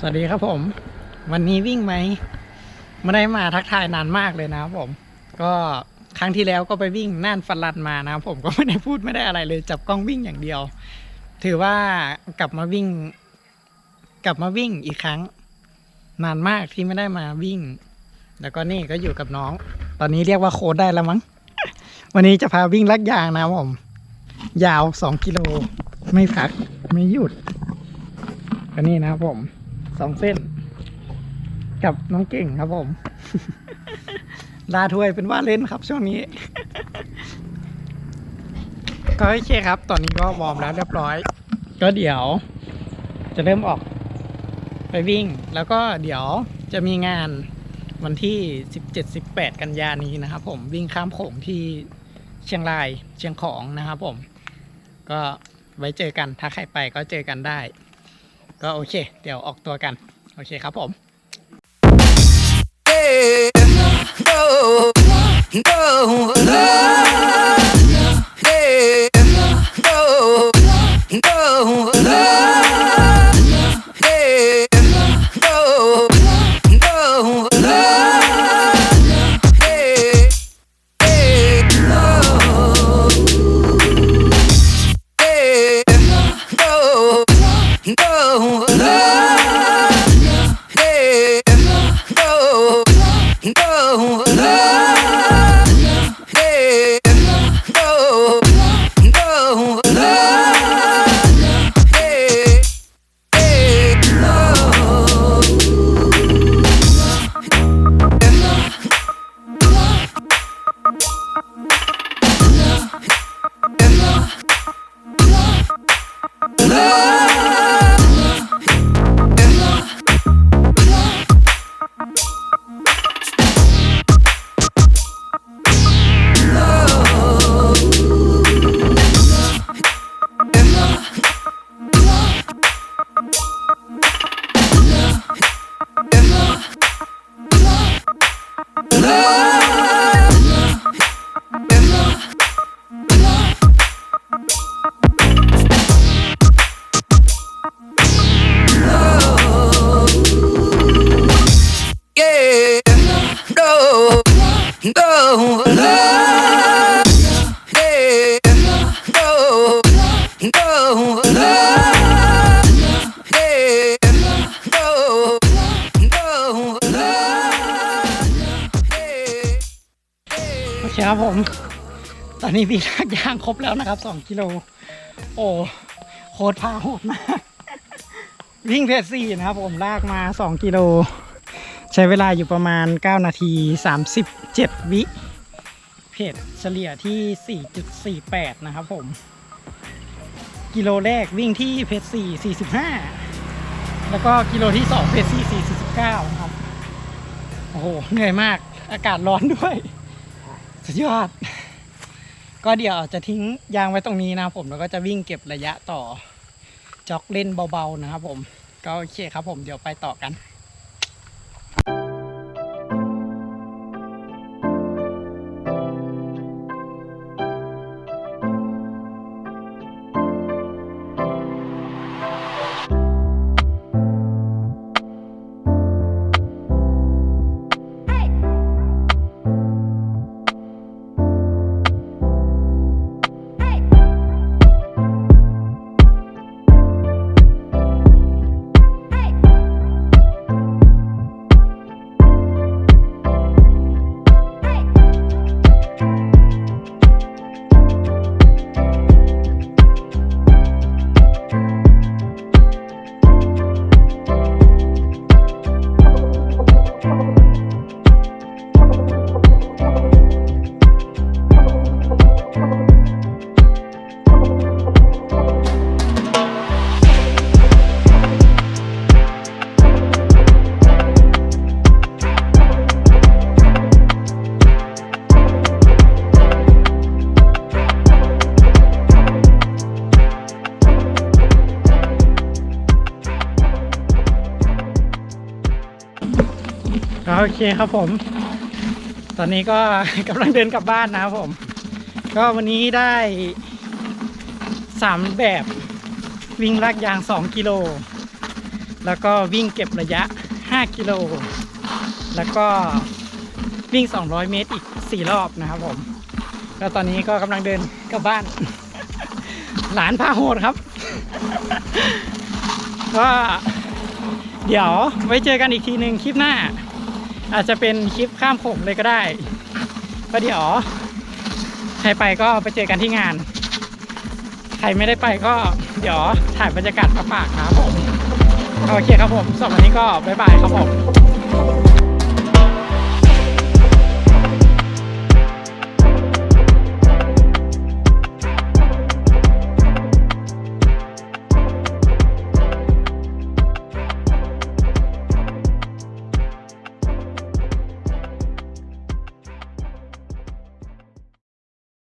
สวัสดีครับผม วันนี้วิ่งไหมไม่ได้มาทักทายนานมากเลยนะครับผม ก็ครั้งที่แล้วก็ไปวิ่งน่านฟันรันมานะครับผมก็ไม่ได้พูดไม่ได้อะไรเลย จับกล้องวิ่งอย่างเดียว ถือว่ากลับมาวิ่ง กลับมาวิ่งอีกครั้ง นานมากที่ไม่ได้มาวิ่ง แล้วก็นี่ก็อยู่กับน้อง ตอนนี้เรียกว่าโค้ดได้แล้วมั้ง วันนี้จะพาวิ่งลักยางนะครับผม ยาวสองกิโลไม่พักไม่หยุดก็นี่นะครับผม สองเส้น กับน้องเก่งครับผมลาถ้วยเป็นว่าเล่นครับช่วงนี้ ก็โอเคครับ ตอนนี้ก็วอร์มแล้วเรียบร้อย ก็เดี๋ยว จะเริ่มออกไปวิ่ง แล้วก็เดี๋ยวจะมีงานวันที่ 17-18 กันยานี้นะครับผมวิ่งข้ามโขงที่เชียงรายเชียงของนะครับผม ก็ไว้เจอกันถ้าใครไปก็เจอกันได้ ก็โอเค เดี๋ยวออกตัวกัน โอเคครับผม no, no, no, love. No, yeah, no, no, yeah, no, no, yeah. โอเคครับผม ตอนนี้วิ่งลากยางครบแล้วนะครับสองกิโล โอ้โคตรพาโหดมาก วิ่งเพจสี่นะครับผมลากมาสองกิโล ใช้เวลาอยู่ประมาณ 9 นาที 37 วิเพจเฉลี่ยที่ 4.48 นะครับผม กิโลแรกวิ่งที่เพจ4 45 แล้วก็กิโลที่ 2 เพจ4 49 นะครับ โอ้โห เหนื่อยมากอากาศร้อนด้วย สุดยอด ก็เดี๋ยวจะทิ้งยางไว้ตรงนี้นะครับผม แล้วก็จะวิ่งเก็บระยะต่อจ็อกเล่นเบาๆนะครับผม ก็โอเคครับผมเดี๋ยวไปต่อกัน โอเคครับผม ตอนนี้ก็กำลังเดินกลับบ้านนะครับผม ก็วันนี้ได้สามแบบวิ่งลากยางสองกิโล แล้วก็วิ่งเก็บระยะ 5 กิโล แล้วก็วิ่ง 200 เมตรอีก 4 รอบนะครับผม แล้วตอนนี้ก็กำลังเดินกลับบ้าน หลานพาโหดครับ ก็เดี๋ยวไว้เจอกันอีกทีหนึ่งคลิปหน้า อาจจะเป็นคลิปข้ามโขงเลยก็ได้ ก็เดี๋ยวใครไปก็ไปเจอกันที่งาน ใครไม่ได้ไปก็เดี๋ยวถ่ายบรรยากาศมาฝากครับผม โอเคครับผมสำหรับวันนี้ก็บ๊ายบายครับผม